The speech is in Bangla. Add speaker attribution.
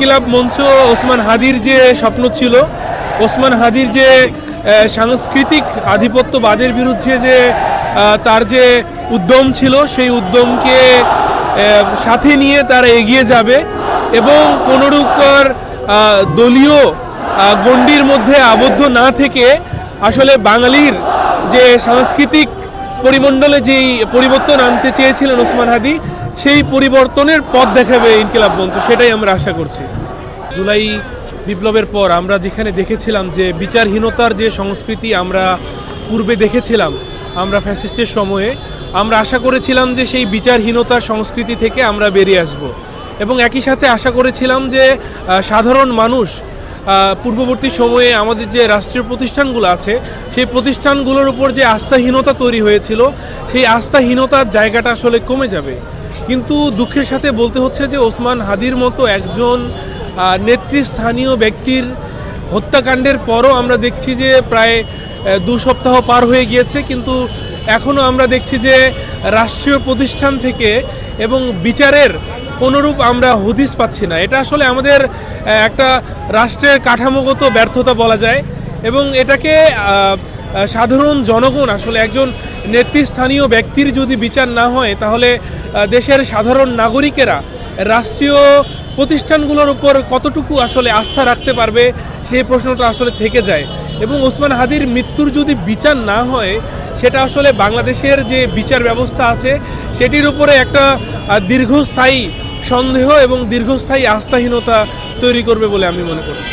Speaker 1: ইনকিলাব মঞ্চ ওসমান হাদির যে স্বপ্ন ছিল, ওসমান হাদির যে সাংস্কৃতিক আধিপত্যবাদের বিরুদ্ধে যে তার যে উদ্যম ছিল, সেই উদ্যমকে সাথে নিয়ে তারা এগিয়ে যাবে এবং কোনোরূপকর দলীয় গণ্ডির মধ্যে আবদ্ধ না থেকে আসলে বাঙালির যে সাংস্কৃতিক পরিমণ্ডলে যেই পরিবর্তন আনতে চেয়েছিলেন ওসমান হাদি সেই পরিবর্তনের পথ দেখাবে ইনকিলাব মঞ্চ, সেটাই আমরা আশা করছি। জুলাই বিপ্লবের পর আমরা যেখানে দেখেছিলাম যে বিচারহীনতার যে সংস্কৃতি আমরা পূর্বে দেখেছিলাম, আমরা ফ্যাসিস্টের সময়ে, আমরা আশা করেছিলাম যে সেই বিচারহীনতার সংস্কৃতি থেকে আমরা বেরিয়ে আসব। এবং একই সাথে আশা করেছিলাম যে সাধারণ মানুষ পূর্ববর্তী সময়ে আমাদের যে রাষ্ট্রীয় প্রতিষ্ঠানগুলো আছে, সেই প্রতিষ্ঠানগুলোর উপর যে আস্থাহীনতা তৈরি হয়েছিল, সেই আস্থাহীনতার জায়গাটা আসলে কমে যাবে। কিন্তু দুঃখের সাথে বলতে হচ্ছে যে ওসমান হাদির মতো একজন নেতৃস্থানীয় ব্যক্তির হত্যাকাণ্ডের পরও আমরা দেখছি যে প্রায় দু সপ্তাহ পার হয়ে গিয়েছে। কিন্তু এখনও আমরা দেখছি যে রাষ্ট্রীয় প্রতিষ্ঠান থেকে এবং বিচারের কোনোরূপ আমরা হদিস পাচ্ছি না। এটা আসলে আমাদের একটা রাষ্ট্রের কাঠামোগত ব্যর্থতা বলা যায় এবং এটাকে সাধারণ জনগণ, আসলে একজন নেতৃস্থানীয় ব্যক্তির যদি বিচার না হয়, তাহলে দেশের সাধারণ নাগরিকেরা রাষ্ট্রীয় প্রতিষ্ঠানগুলোর উপর কতটুকু আসলে আস্থা রাখতে পারবে, সেই প্রশ্নটা আসলে থেকে যায়। এবং ওসমান হাদির মৃত্যুর যদি বিচার না হয়, সেটা আসলে বাংলাদেশের যে বিচার ব্যবস্থা আছে, সেটির উপরে একটা দীর্ঘস্থায়ী সন্দেহ এবং দীর্ঘস্থায়ী আস্থাহীনতা তৈরি করবে বলে আমি মনে করছি।